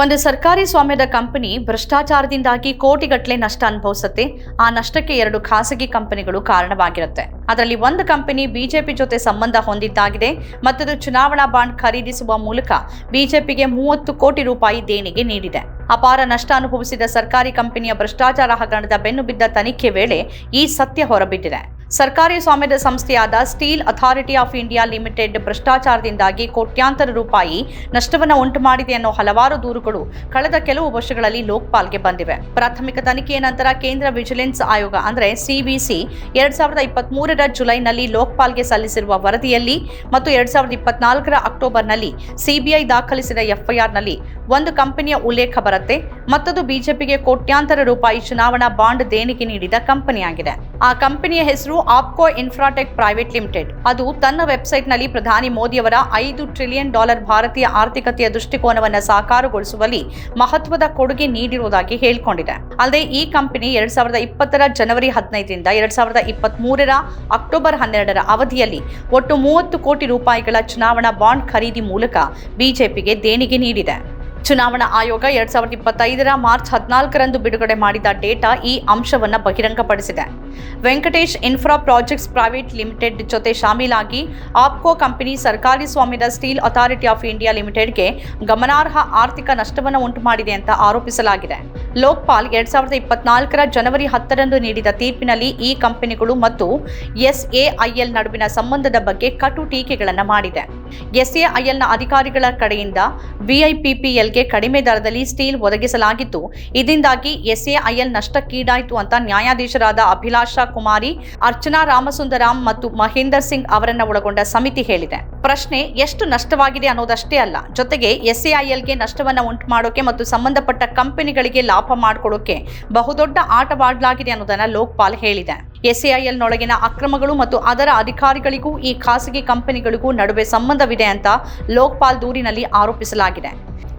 ಒಂದು ಸರ್ಕಾರಿ ಸ್ವಾಮ್ಯದ ಕಂಪನಿ ಭ್ರಷ್ಟಾಚಾರದಿಂದಾಗಿ ಕೋಟಿಗಟ್ಟಲೆ ನಷ್ಟ ಅನುಭವಿಸುತ್ತೆ. ಆ ನಷ್ಟಕ್ಕೆ ಎರಡು ಖಾಸಗಿ ಕಂಪನಿಗಳು ಕಾರಣವಾಗಿರುತ್ತೆ. ಅದರಲ್ಲಿ ಒಂದು ಕಂಪನಿ ಬಿಜೆಪಿ ಜೊತೆ ಸಂಬಂಧ ಹೊಂದಿದ್ದಾಗಿದೆ. ಮತ್ತದು ಚುನಾವಣಾ ಬಾಂಡ್ ಖರೀದಿಸುವ ಮೂಲಕ ಬಿಜೆಪಿಗೆ ಮೂವತ್ತು ಕೋಟಿ ರೂಪಾಯಿ ದೇಣಿಗೆ ನೀಡಿದೆ. ಅಪಾರ ನಷ್ಟ ಅನುಭವಿಸಿದ ಸರ್ಕಾರಿ ಕಂಪನಿಯ ಭ್ರಷ್ಟಾಚಾರ ಹಗರಣದ ಬೆನ್ನು ಬಿದ್ದ ತನಿಖೆ ವೇಳೆ ಈ ಸತ್ಯ ಹೊರಬಿದ್ದಿದೆ. ಸರ್ಕಾರಿ ಸ್ವಾಮ್ಯದ ಸಂಸ್ಥೆಯಾದ Steel Authority of India Limited ಭ್ರಷ್ಟಾಚಾರದಿಂದಾಗಿ ಕೋಟ್ಯಾಂತರ ರೂಪಾಯಿ ನಷ್ಟವನ್ನು ಉಂಟು ಮಾಡಿದೆ ಅನ್ನೋ ಹಲವಾರು ದೂರುಗಳು ಕಳೆದ ಕೆಲವು ವರ್ಷಗಳಲ್ಲಿ ಲೋಕ್ಪಾಲ್ಗೆ ಬಂದಿವೆ. ಪ್ರಾಥಮಿಕ ತನಿಖೆಯ ನಂತರ ಕೇಂದ್ರ ವಿಜಿಲೆನ್ಸ್ ಆಯೋಗ, ಅಂದರೆ ಸಿಬಿಸಿ ಎರಡ್ ಸಾವಿರದ ಇಪ್ಪತ್ತ್ ಮೂರರ ಜುಲೈನಲ್ಲಿ ಲೋಕ್ಪಾಲ್ಗೆ ಸಲ್ಲಿಸಿರುವ ವರದಿಯಲ್ಲಿ ಮತ್ತು ಎರಡ್ ಸಾವಿರದ ಇಪ್ಪತ್ನಾಲ್ಕರ ಅಕ್ಟೋಬರ್ನಲ್ಲಿ ಸಿಬಿಐ ದಾಖಲಿಸಿದ ಎಫ್ಐಆರ್ನಲ್ಲಿ ಒಂದು ಕಂಪನಿಯ ಉಲ್ಲೇಖ ಬರುತ್ತೆ, ಮತ್ತದು ಬಿಜೆಪಿಗೆ ಕೋಟ್ಯಾಂತರ ರೂಪಾಯಿ ಚುನಾವಣಾ ಬಾಂಡ್ ದೇಣಿಗೆ ನೀಡಿದ ಕಂಪನಿಯಾಗಿದೆ. ಆ ಕಂಪನಿಯ ಹೆಸರು ಆಪ್ಕೋ ಇನ್ಫ್ರಾಟೆಕ್ ಪ್ರೈವೇಟ್ ಲಿಮಿಟೆಡ್. ಅದು ತನ್ನ ವೆಬ್ಸೈಟ್ನಲ್ಲಿ ಪ್ರಧಾನಿ ಮೋದಿಯವರ ಐದು ಟ್ರಿಲಿಯನ್ ಡಾಲರ್ ಭಾರತೀಯ ಆರ್ಥಿಕತೆಯ ದೃಷ್ಟಿಕೋನವನ್ನು ಸಾಕಾರಗೊಳಿಸುವಲ್ಲಿ ಮಹತ್ವದ ಕೊಡುಗೆ ನೀಡಿರುವುದಾಗಿ ಹೇಳಿಕೊಂಡಿದೆ. ಅಲ್ಲದೆ ಈ ಕಂಪನಿ ಎರಡ್ ಸಾವಿರದ ಇಪ್ಪತ್ತರ ಜನವರಿ ಹದಿನೈದರಿಂದ ಎರಡ್ ಸಾವಿರದ ಇಪ್ಪತ್ತ್ ಮೂರರ ಅಕ್ಟೋಬರ್ ಹನ್ನೆರಡರ ಅವಧಿಯಲ್ಲಿ ಒಟ್ಟು ಮೂವತ್ತು ಕೋಟಿ ರೂಪಾಯಿಗಳ ಚುನಾವಣಾ ಬಾಂಡ್ ಖರೀದಿ ಮೂಲಕ ಬಿಜೆಪಿಗೆ ದೇಣಿಗೆ ನೀಡಿದೆ. ಚುನಾವಣಾ ಆಯೋಗ ಎರಡ್ ಸಾವಿರದ ಇಪ್ಪತ್ತೈದರ ಮಾರ್ಚ್ ಹದಿನಾಲ್ಕರಂದು ಬಿಡುಗಡೆ ಮಾಡಿದ ಡೇಟಾ ಈ ಅಂಶವನ್ನು ಬಹಿರಂಗಪಡಿಸಿದೆ. Venkatesh infra projects private limited ಜೊತೆ ಶಾಮೀಲಾಗಿ ಆಪ್ಕೋ ಕಂಪನಿ ಸರ್ಕಾರಿ ಸ್ವಾಮ್ಯದ ಸ್ಟೀಲ್ ಅಥಾರಿಟಿ ಆಫ್ ಇಂಡಿಯಾ ಲಿಮಿಟೆಡ್ಗೆ ಗಮನಾರ್ಹ ಆರ್ಥಿಕ ನಷ್ಟವನ್ನು ಉಂಟು ಮಾಡಿದೆ ಅಂತ ಆರೋಪಿಸಲಾಗಿದೆ. ಲೋಕ್ಪಾಲ್ ಎರಡ್ ಸಾವಿರದ ಇಪ್ಪತ್ನಾಲ್ಕರ ಜನವರಿ ಹತ್ತರಂದು ನೀಡಿದ ತೀರ್ಪಿನಲ್ಲಿ ಈ ಕಂಪನಿಗಳು ಮತ್ತು ಎಸ್ಎಐಎಲ್ ನಡುವಿನ ಸಂಬಂಧದ ಬಗ್ಗೆ ಕಟು ಟೀಕೆಗಳನ್ನು ಮಾಡಿದೆ. ಎಸ್ಎಐಎಲ್ನ ಅಧಿಕಾರಿಗಳ ಕಡೆಯಿಂದ ವಿಐಪಿಪಿಎಲ್ಗೆ ಕಡಿಮೆ ದರದಲ್ಲಿ ಸ್ಟೀಲ್ ಒದಗಿಸಲಾಗಿತ್ತು. ಇದರಿಂದಾಗಿ ಎಸ್ಎಐಎಲ್ ನಷ್ಟಕ್ಕೀಡಾಯಿತು ಅಂತ ನ್ಯಾಯಾಧೀಶರಾದ ಅಭಿಲಾಷಾ ಕುಮಾರಿ, ಅರ್ಚನಾ ರಾಮಸುಂದರಾಮ್ ಮತ್ತು ಮಹೇಂದರ್ ಸಿಂಗ್ ಅವರನ್ನು ಒಳಗೊಂಡ ಸಮಿತಿ ಹೇಳಿದೆ. ಪ್ರಶ್ನೆ, ಎಷ್ಟು ನಷ್ಟವಾಗಿದೆ ಅನ್ನೋದಷ್ಟೇ ಅಲ್ಲ. ಜೊತೆಗೆ ಎಸ್ಎಐಎಲ್ಗೆ ನಷ್ಟವನ್ನು ಉಂಟು ಮಾಡೋಕೆ ಮತ್ತು ಸಂಬಂಧಪಟ್ಟ ಕಂಪನಿಗಳಿಗೆ ಲಾಭ ಮಾಡಿಕೊಡೋಕೆ ಬಹುದೊಡ್ಡ ಆಟವಾಡಲಾಗಿದೆ ಅನ್ನೋದನ್ನು ಲೋಕ್ಪಾಲ್ ಹೇಳಿದೆ. ಎಸ್ಎಐಎಲ್ನೊಳಗಿನ ಅಕ್ರಮಗಳು ಮತ್ತು ಅದರ ಅಧಿಕಾರಿಗಳಿಗೂ ಈ ಖಾಸಗಿ ಕಂಪನಿಗಳಿಗೂ ನಡುವೆ ಸಂಬಂಧವಿದೆ ಅಂತ ಲೋಕ್ಪಾಲ್ ದೂರಿನಲ್ಲಿ ಆರೋಪಿಸಲಾಗಿದೆ.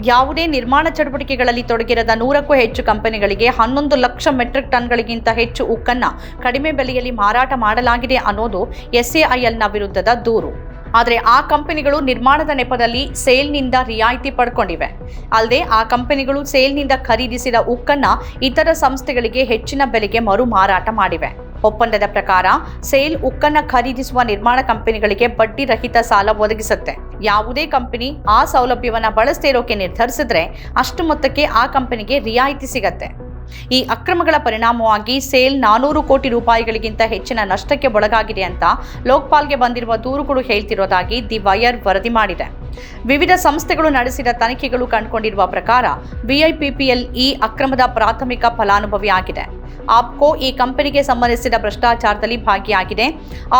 ಯಾವುದೇ ನಿರ್ಮಾಣ ಚಟುವಟಿಕೆಗಳಲ್ಲಿ ತೊಡಗಿರದ ನೂರಕ್ಕೂ ಹೆಚ್ಚು ಕಂಪನಿಗಳಿಗೆ ಹನ್ನೊಂದು ಲಕ್ಷ ಮೆಟ್ರಿಕ್ ಟನ್ಗಳಿಗಿಂತ ಹೆಚ್ಚು ಉಕ್ಕನ್ನ ಕಡಿಮೆ ಬೆಲೆಯಲ್ಲಿ ಮಾರಾಟ ಮಾಡಲಾಗಿದೆ ಅನ್ನೋದು ಎಸ್ಎಐಎಲ್ನ ವಿರುದ್ಧದ ದೂರು. ಆದರೆ ಆ ಕಂಪನಿಗಳು ನಿರ್ಮಾಣದ ನೆಪದಲ್ಲಿ ಸೇಲ್ನಿಂದ ರಿಯಾಯಿತಿ ಪಡ್ಕೊಂಡಿವೆ. ಅಲ್ಲದೆ ಆ ಕಂಪನಿಗಳು ಸೇಲ್ನಿಂದ ಖರೀದಿಸಿದ ಉಕ್ಕನ್ನು ಇತರ ಸಂಸ್ಥೆಗಳಿಗೆ ಹೆಚ್ಚಿನ ಬೆಲೆಗೆ ಮರು ಮಾರಾಟ ಮಾಡಿವೆ. ಒಪ್ಪಂದದ ಪ್ರಕಾರ ಸೇಲ್ ಉಕ್ಕನ್ನು ಖರೀದಿಸುವ ನಿರ್ಮಾಣ ಕಂಪನಿಗಳಿಗೆ ಬಡ್ಡಿ ರಹಿತ ಸಾಲ ಒದಗಿಸುತ್ತೆ. ಯಾವುದೇ ಕಂಪನಿ ಆ ಸೌಲಭ್ಯವನ್ನು ಬಳಸದೇ ಇರೋಕೆ ನಿರ್ಧರಿಸಿದ್ರೆ ಅಷ್ಟು ಮೊತ್ತಕ್ಕೆ ಆ ಕಂಪನಿಗೆ ರಿಯಾಯಿತಿ ಸಿಗತ್ತೆ. ಈ ಅಕ್ರಮಗಳ ಪರಿಣಾಮವಾಗಿ ಸೇಲ್ ನಾನೂರು ಕೋಟಿ ರೂಪಾಯಿಗಳಿಗಿಂತ ಹೆಚ್ಚಿನ ನಷ್ಟಕ್ಕೆ ಒಳಗಾಗಿದೆ ಅಂತ ಲೋಕ್ಪಾಲ್ಗೆ ಬಂದಿರುವ ದೂರುಗಳು ಹೇಳ್ತಿರೋದಾಗಿ ದಿ ವಯರ್ ವರದಿ ಮಾಡಿದೆ. ವಿವಿಧ ಸಂಸ್ಥೆಗಳು ನಡೆಸಿದ ತನಿಖೆಗಳು ಕಂಡುಕೊಂಡಿರುವ ಪ್ರಕಾರ ಬಿಐಪಿಪಿಎಲ್ ಈ ಅಕ್ರಮದ ಪ್ರಾಥಮಿಕ ಫಲಾನುಭವಿ ಆಗಿದೆ. ಆಪ್ಕೋ ಈ ಕಂಪನಿಗೆ ಸಂಬಂಧಿಸಿದ ಭ್ರಷ್ಟಾಚಾರದಲ್ಲಿ ಭಾಗಿಯಾಗಿದೆ.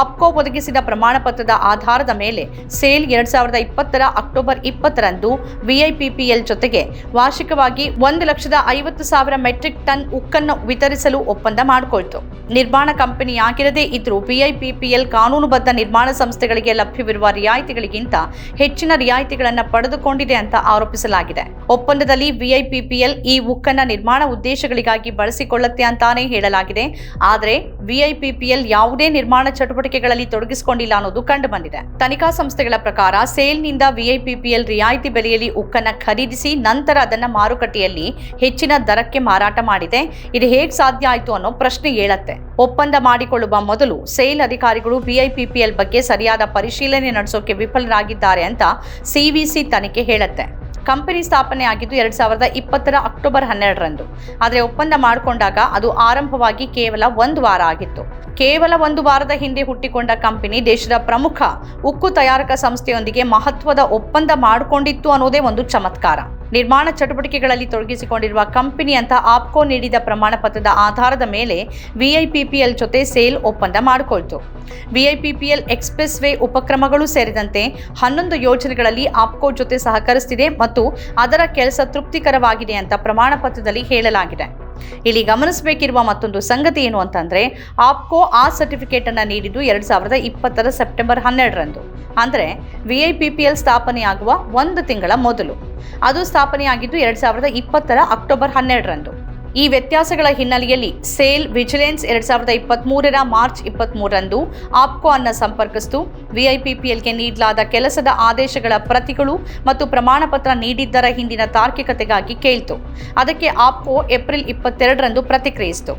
ಆಪ್ಕೋ ಒದಗಿಸಿದ ಪ್ರಮಾಣ ಪತ್ರದ ಆಧಾರದ ಮೇಲೆ ಸೇಲ್ ಎರಡ್ ಸಾವಿರದ ಇಪ್ಪತ್ತರ ಅಕ್ಟೋಬರ್ ಇಪ್ಪತ್ತರಂದು ವಿಐಪಿಪಿಎಲ್ ಜೊತೆಗೆ ವಾರ್ಷಿಕವಾಗಿ ಒಂದು ಲಕ್ಷದ ಐವತ್ತು ಸಾವಿರ ಮೆಟ್ರಿಕ್ ಟನ್ ಉಕ್ಕನ್ನು ವಿತರಿಸಲು ಒಪ್ಪಂದ ಮಾಡಿಕೊಳ್ತು ನಿರ್ಮಾಣ ಕಂಪನಿಯಾಗಿರದೇ ಇದ್ರೂ ವಿಐಪಿಪಿಎಲ್ ಕಾನೂನುಬದ್ಧ ನಿರ್ಮಾಣ ಸಂಸ್ಥೆಗಳಿಗೆ ಲಭ್ಯವಿರುವ ರಿಯಾಯಿತಿಗಳಿಗಿಂತ ಹೆಚ್ಚಿನ ರಿಯಾಯಿತಿಗಳನ್ನು ಪಡೆದುಕೊಂಡಿದೆ ಅಂತ ಆರೋಪಿಸಲಾಗಿದೆ. ಒಪ್ಪಂದದಲ್ಲಿ ವಿಐಪಿಪಿಎಲ್ ಈ ಉಕ್ಕನ್ನ ನಿರ್ಮಾಣ ಉದ್ದೇಶಗಳಿಗಾಗಿ ಬಳಸಿಕೊಳ್ಳುತ್ತೆ ಅಂತಾನೆ ಹೇಳಲಾಗಿದೆ. ಆದರೆ ವಿಐಪಿಪಿಎಲ್ ಯಾವುದೇ ನಿರ್ಮಾಣ ಚಟುವಟಿಕೆಗಳಲ್ಲಿ ತೊಡಗಿಸಿಕೊಂಡಿಲ್ಲ ಅನ್ನೋದು ಕಂಡುಬಂದಿದೆ. ತನಿಖಾ ಸಂಸ್ಥೆಗಳ ಪ್ರಕಾರ ಸೇಲ್ನಿಂದ ವಿಐಪಿಪಿಎಲ್ ರಿಯಾಯಿತಿ ಬೆಲೆಯಲ್ಲಿ ಉಕ್ಕನ್ನ ಖರೀದಿಸಿ ನಂತರ ಅದನ್ನ ಮಾರುಕಟ್ಟೆಯಲ್ಲಿ ಹೆಚ್ಚಿನ ದರಕ್ಕೆ ಮಾರಾಟ ಮಾಡಿದೆ. ಇದು ಹೇಗೆ ಸಾಧ್ಯ ಆಯಿತು ಅನ್ನೋ ಪ್ರಶ್ನೆ ಏಳತ್ತೆ. ಒಪ್ಪಂದ ಮಾಡಿಕೊಳ್ಳುವ ಮೊದಲು ಸೇಲ್ ಅಧಿಕಾರಿಗಳು ಬಿಐಪಿಪಿಎಲ್ ಬಗ್ಗೆ ಸರಿಯಾದ ಪರಿಶೀಲನೆ ನಡೆಸೋಕೆ ವಿಫಲರಾಗಿದ್ದಾರೆ ಅಂತ ಸಿವಿಸಿ ತನಿಖೆ ಹೇಳುತ್ತೆ. ಕಂಪನಿ ಸ್ಥಾಪನೆ ಆಗಿದ್ದು ಎರಡ್ ಸಾವಿರದ ಇಪ್ಪತ್ತರ ಅಕ್ಟೋಬರ್ ಹನ್ನೆರಡರಂದು. ಆದರೆ ಒಪ್ಪಂದ ಮಾಡಿಕೊಂಡಾಗ ಅದು ಆರಂಭವಾಗಿ ಕೇವಲ ಒಂದು ವಾರ ಆಗಿತ್ತು. ಕೇವಲ ಒಂದು ವಾರದ ಹಿಂದೆ ಹುಟ್ಟಿಕೊಂಡ ಕಂಪನಿ ದೇಶದ ಪ್ರಮುಖ ಉಕ್ಕು ತಯಾರಕ ಸಂಸ್ಥೆಯೊಂದಿಗೆ ಮಹತ್ವದ ಒಪ್ಪಂದ ಮಾಡಿಕೊಂಡಿತ್ತು ಅನ್ನೋದೇ ಒಂದು ಚಮತ್ಕಾರ. ನಿರ್ಮಾಣ ಚಟುವಟಿಕೆಗಳಲ್ಲಿ ತೊಡಗಿಸಿಕೊಂಡಿರುವ ಕಂಪನಿ ಅಂತ ಆಪ್ಕೋ ನೀಡಿದ ಪ್ರಮಾಣ ಪತ್ರದ ಆಧಾರದ ಮೇಲೆ ವಿಐಪಿಪಿಎಲ್ ಜೊತೆ ಸೇಲ್ ಒಪ್ಪಂದ ಮಾಡಿಕೊಳ್ತು. ವಿಐಪಿಪಿಎಲ್ ಎಕ್ಸ್ಪ್ರೆಸ್ ವೇ ಉಪಕ್ರಮಗಳು ಸೇರಿದಂತೆ ಹನ್ನೊಂದು ಯೋಜನೆಗಳಲ್ಲಿ ಆಪ್ಕೋ ಜೊತೆ ಸಹಕರಿಸುತ್ತಿದೆ ಮತ್ತು ಅದರ ಕೆಲಸ ತೃಪ್ತಿಕರವಾಗಿದೆ ಅಂತ ಪ್ರಮಾಣ ಪತ್ರದಲ್ಲಿ ಹೇಳಲಾಗಿದೆ. ಇಲ್ಲಿ ಗಮನಿಸಬೇಕಿರುವ ಮತ್ತೊಂದು ಸಂಗತಿ ಏನು ಅಂತಂದ್ರೆ, ಆಪ್ಕೋ ಆ ಸರ್ಟಿಫಿಕೇಟ್ ಅನ್ನ ನೀಡಿದ್ದು ಎರಡ್ ಸಾವಿರದ ಇಪ್ಪತ್ತರ ಸೆಪ್ಟೆಂಬರ್ ಹನ್ನೆರಡರಂದು. ಅಂದ್ರೆ ವಿಐಪಿಪಿಎಲ್ ಸ್ಥಾಪನೆಯಾಗುವ ಒಂದು ತಿಂಗಳ ಮೊದಲು. ಅದು ಸ್ಥಾಪನೆಯಾಗಿದ್ದು ಎರಡ್ ಸಾವಿರದ ಇಪ್ಪತ್ತರ ಅಕ್ಟೋಬರ್ ಹನ್ನೆರಡರಂದು. ಈ ವ್ಯತ್ಯಾಸಗಳ ಹಿನ್ನೆಲೆಯಲ್ಲಿ ಸೇಲ್ ವಿಜಿಲೆನ್ಸ್ ಎರಡ್ ಸಾವಿರದ ಇಪ್ಪತ್ತ್ ಮೂರರ ಮಾರ್ಚ್ ಇಪ್ಪತ್ತ್ ಮೂರರಂದು ಆಪ್ಕೋ ಅನ್ನ ಸಂಪರ್ಕಿಸಿತು. ವಿಐಪಿಪಿಎಲ್ಗೆ ನೀಡಲಾದ ಕೆಲಸದ ಆದೇಶಗಳ ಪ್ರತಿಗಳು ಮತ್ತು ಪ್ರಮಾಣಪತ್ರ ನೀಡಿದ್ದರ ಹಿಂದಿನ ತಾರ್ಕಿಕತೆಗಾಗಿ ಕೇಳಿತು. ಅದಕ್ಕೆ ಆಪ್ಕೋ ಏಪ್ರಿಲ್ ಇಪ್ಪತ್ತೆರಡರಂದು ಪ್ರತಿಕ್ರಿಯಿಸಿತು.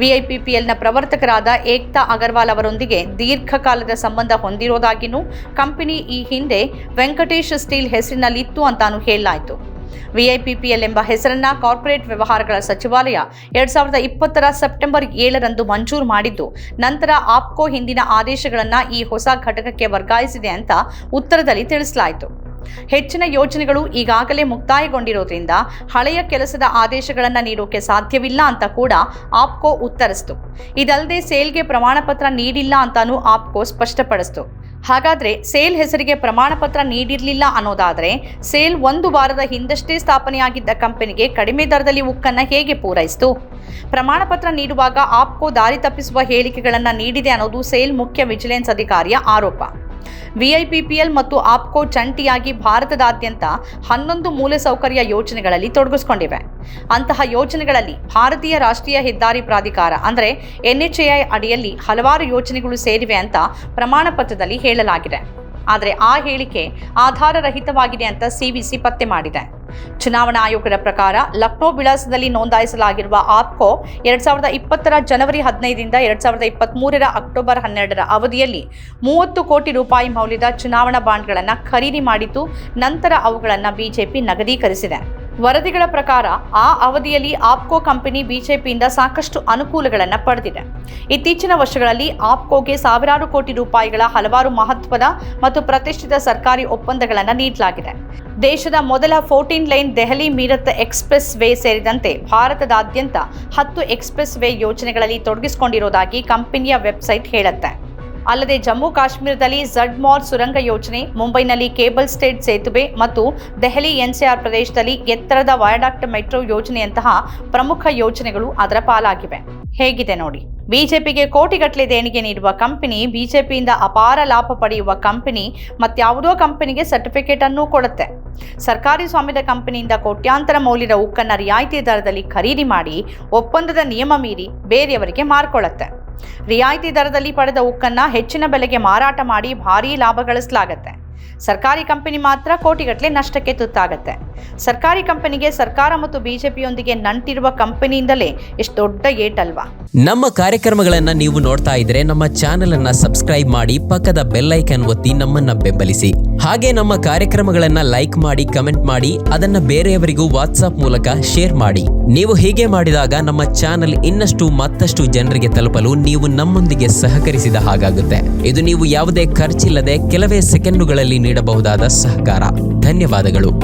ವಿಐಪಿಪಿಎಲ್ನ ಪ್ರವರ್ತಕರಾದ ಏಕ್ತಾ ಅಗರ್ವಾಲ್ ಅವರೊಂದಿಗೆ ದೀರ್ಘಕಾಲದ ಸಂಬಂಧ ಹೊಂದಿರೋದಾಗಿನೂ ಕಂಪನಿ ಈ ಹಿಂದೆ ವೆಂಕಟೇಶ್ ಸ್ಟೀಲ್ ಹೆಸರಿನಲ್ಲಿತ್ತು ಅಂತಾನು ಹೇಳಲಾಯಿತು. ವಿಐಪಿಪಿಎಲ್ ಎಂಬ ಹೆಸರನ್ನ ಕಾರ್ಪೊರೇಟ್ ವ್ಯವಹಾರಗಳ ಸಚಿವಾಲಯ ಎರಡ್ ಸಾವಿರದ ಇಪ್ಪತ್ತರ ಸೆಪ್ಟೆಂಬರ್ ಏಳರಂದು ಮಂಜೂರು ಮಾಡಿದ್ದು, ನಂತರ ಆಪ್ಕೋ ಹಿಂದಿನ ಆದೇಶಗಳನ್ನು ಈ ಹೊಸ ಘಟಕಕ್ಕೆ ವರ್ಗಾಯಿಸಿದೆ ಅಂತ ಉತ್ತರದಲ್ಲಿ ತಿಳಿಸಲಾಯಿತು. ಹೆಚ್ಚಿನ ಯೋಜನೆಗಳು ಈಗಾಗಲೇ ಮುಕ್ತಾಯಗೊಂಡಿರೋದ್ರಿಂದ ಹಳೆಯ ಕೆಲಸದ ಆದೇಶಗಳನ್ನು ನೀಡೋಕೆ ಸಾಧ್ಯವಿಲ್ಲ ಅಂತ ಕೂಡ ಆಪ್ಕೋ ಉತ್ತರಿಸ್ತು. ಇದಲ್ಲದೆ ಸೇಲ್ಗೆ ಪ್ರಮಾಣ ಪತ್ರ ನೀಡಿಲ್ಲ ಅಂತಾನೂ ಆಪ್ಕೋ ಸ್ಪಷ್ಟಪಡಿಸ್ತು. ಹಾಗಾದ್ರೆ ಸೇಲ್ ಹೆಸರಿಗೆ ಪ್ರಮಾಣ ಪತ್ರ ನೀಡಿರಲಿಲ್ಲ ಅನ್ನೋದಾದ್ರೆ ಸೇಲ್ ಒಂದು ವಾರದ ಹಿಂದಷ್ಟೇ ಸ್ಥಾಪನೆಯಾಗಿದ್ದ ಕಂಪನಿಗೆ ಕಡಿಮೆ ದರದಲ್ಲಿ ಉಕ್ಕನ್ನ ಹೇಗೆ ಪೂರೈಸಿತು? ಪ್ರಮಾಣ ಪತ್ರ ನೀಡುವಾಗ ಆಪ್ಕೋ ದಾರಿ ತಪ್ಪಿಸುವ ಹೇಳಿಕೆಗಳನ್ನು ನೀಡಿದೆ ಅನ್ನೋದು ಸೇಲ್ ಮುಖ್ಯ ವಿಜಿಲೆನ್ಸ್ ಅಧಿಕಾರಿಯ ಆರೋಪ. ವಿಐಪಿಪಿಎಲ್ ಮತ್ತು ಆಪ್ಕೋ ಜಂಟಿಯಾಗಿ ಭಾರತದಾದ್ಯಂತ ಹನ್ನೊಂದು ಮೂಲಸೌಕರ್ಯ ಯೋಜನೆಗಳಲ್ಲಿ ತೊಡಗಿಸಿಕೊಂಡಿವೆ. ಅಂತಹ ಯೋಜನೆಗಳಲ್ಲಿ ಭಾರತೀಯ ರಾಷ್ಟ್ರೀಯ ಹೆದ್ದಾರಿ ಪ್ರಾಧಿಕಾರ, ಅಂದರೆ ಎನ್ಎಚ್ಎಐ ಅಡಿಯಲ್ಲಿ ಹಲವಾರು ಯೋಜನೆಗಳು ಸೇರಿವೆ ಅಂತ ಪ್ರಮಾಣ ಪತ್ರದಲ್ಲಿ ಹೇಳಲಾಗಿದೆ. ಆದರೆ ಆ ಹೇಳಿಕೆ ಆಧಾರರಹಿತವಾಗಿದೆ ಅಂತ ಸಿವಿಸಿ ಪತ್ತೆ ಮಾಡಿದೆ. ಚುನಾವಣಾ ಆಯೋಗದ ಪ್ರಕಾರ ಲಕ್ನೋ ವಿಳಾಸದಲ್ಲಿ ನೋಂದಾಯಿಸಲಾಗಿರುವ ಆಪ್ಕೋ ಎರಡ್ ಸಾವಿರದ ಇಪ್ಪತ್ತರ ಜನವರಿ ಹದಿನೈದರಿಂದ ಎರಡ್ ಸಾವಿರದ ಇಪ್ಪತ್ತ್ ಮೂರರ ಅಕ್ಟೋಬರ್ ಹನ್ನೆರಡರ ಅವಧಿಯಲ್ಲಿ ಮೂವತ್ತು ಕೋಟಿ ರೂಪಾಯಿ ಮೌಲ್ಯದ ಚುನಾವಣಾ ಬಾಂಡ್ಗಳನ್ನು ಖರೀದಿ ಮಾಡಿತು ನಂತರ ಅವುಗಳನ್ನು ಬಿಜೆಪಿ ನಗದೀಕರಿಸಿದೆ. ವರದಿಗಳ ಪ್ರಕಾರ ಆ ಅವಧಿಯಲ್ಲಿ ಆಪ್ಕೋ ಕಂಪನಿ ಬಿಜೆಪಿಯಿಂದ ಸಾಕಷ್ಟು ಅನುಕೂಲಗಳನ್ನು ಪಡೆದಿದೆ. ಇತ್ತೀಚಿನ ವರ್ಷಗಳಲ್ಲಿ ಆಪ್ಕೋಗೆ ಸಾವಿರಾರು ಕೋಟಿ ರೂಪಾಯಿಗಳ ಹಲವಾರು ಮಹತ್ವದ ಮತ್ತು ಪ್ರತಿಷ್ಠಿತ ಸರ್ಕಾರಿ ಒಪ್ಪಂದಗಳನ್ನು ನೀಡಲಾಗಿದೆ. ದೇಶದ ಮೊದಲ fourteen line Delhi Meerut expressway ಸೇರಿದಂತೆ ಭಾರತದಾದ್ಯಂತ ಹತ್ತು ಎಕ್ಸ್ಪ್ರೆಸ್ ವೇ ಯೋಜನೆಗಳಲ್ಲಿ ತೊಡಗಿಸಿಕೊಂಡಿರುವುದಾಗಿ ಕಂಪನಿಯ ವೆಬ್ಸೈಟ್ ಹೇಳುತ್ತೆ. ಅಲ್ಲದೆ ಜಮ್ಮು ಕಾಶ್ಮೀರದಲ್ಲಿ ಝಡ್ ಮಾಲ್ ಸುರಂಗ ಯೋಜನೆ, ಮುಂಬೈನಲ್ಲಿ ಕೇಬಲ್ ಸ್ಟೇಟ್ ಸೇತುವೆ ಮತ್ತು ದೆಹಲಿ ಎನ್ಸಿಆರ್ ಪ್ರದೇಶದಲ್ಲಿ ಎತ್ತರದ ವಯಾಡಕ್ಟ್ ಮೆಟ್ರೋ ಯೋಜನೆಯಂತಹ ಪ್ರಮುಖ ಯೋಜನೆಗಳು ಅದರ ಪಾಲಾಗಿವೆ. ಹೇಗಿದೆ ನೋಡಿ. ಬಿಜೆಪಿಗೆ ಕೋಟಿಗಟ್ಟಲೆ ದೇಣಿಗೆ ನೀಡುವ ಕಂಪನಿ, ಬಿಜೆಪಿಯಿಂದ ಅಪಾರ ಲಾಭ ಪಡೆಯುವ ಕಂಪನಿ ಮತ್ತಾವುದೋ ಕಂಪನಿಗೆ ಸರ್ಟಿಫಿಕೇಟ್ ಅನ್ನು ಕೊಡುತ್ತೆ. ಸರ್ಕಾರಿ ಸ್ವಾಮ್ಯದ ಕಂಪನಿಯಿಂದ ಕೋಟ್ಯಾಂತರ ಮೌಲ್ಯದ ಉಕ್ಕನ್ನ ರಿಯಾಯಿತಿ ದರದಲ್ಲಿ ಖರೀದಿ ಮಾಡಿ ಒಪ್ಪಂದದ ನಿಯಮ ಮೀರಿ ಬೇರೆಯವರಿಗೆ ಮಾರ್ಕೊಳ್ಳುತ್ತೆ ರಿಯಾಯಿತಿ ದರದಲ್ಲಿ ಪಡೆದ ಉಕ್ಕನ್ನು ಹೆಚ್ಚಿನ ಬೆಲೆಗೆ ಮಾರಾಟ ಮಾಡಿ ಭಾರೀ ಲಾಭ ಗಳಿಸಲಾಗತ್ತೆ. ಸರ್ಕಾರಿ ಕಂಪನಿ ಮಾತ್ರ ಕೋಟಿಗಟ್ಟಲೆ ನಷ್ಟಕ್ಕೆ ತುತ್ತಾಗತ್ತೆ. ಸರ್ಕಾರಿ ಕಂಪನಿಗೆ ಸರ್ಕಾರ ಮತ್ತು ಬಿಜೆಪಿಯೊಂದಿಗೆ ನಂಟಿರುವ ಕಂಪನಿಯಿಂದಲೇ ಎಷ್ಟು ದೊಡ್ಡ ಏಟಲ್ವಾ ನಮ್ಮ ಕಾರ್ಯಕ್ರಮಗಳನ್ನ ನೀವು ನೋಡ್ತಾ ಇದ್ರೆ ನಮ್ಮ ಚಾನೆಲ್ ಅನ್ನ ಸಬ್ಸ್ಕ್ರೈಬ್ ಮಾಡಿ ಪಕ್ಕದ ಬೆಲ್ ಐಕನ್ ಒತ್ತಿ ನಮ್ಮನ್ನ ಬೆಂಬಲಿಸಿ. ಹಾಗೆ ನಮ್ಮ ಕಾರ್ಯಕ್ರಮಗಳನ್ನ ಲೈಕ್ ಮಾಡಿ, ಕಮೆಂಟ್ ಮಾಡಿ, ಅದನ್ನ ಬೇರೆಯವರಿಗೂ ವಾಟ್ಸ್ಆಪ್ ಮೂಲಕ ಶೇರ್ ಮಾಡಿ. ನೀವು ಹೀಗೆ ಮಾಡಿದಾಗ ನಮ್ಮ ಚಾನೆಲ್ ಇನ್ನಷ್ಟು ಮತ್ತಷ್ಟು ಜನರಿಗೆ ತಲುಪಲು ನೀವು ನಮ್ಮೊಂದಿಗೆ ಸಹಕರಿಸಿದ ಹಾಗಾಗುತ್ತೆ. ಇದು ನೀವು ಯಾವುದೇ ಖರ್ಚಿಲ್ಲದೆ ಕೆಲವೇ ಸೆಕೆಂಡುಗಳಲ್ಲಿ ನೀಡಬಹುದಾದ ಸಹಕಾರ ಧನ್ಯವಾದಗಳು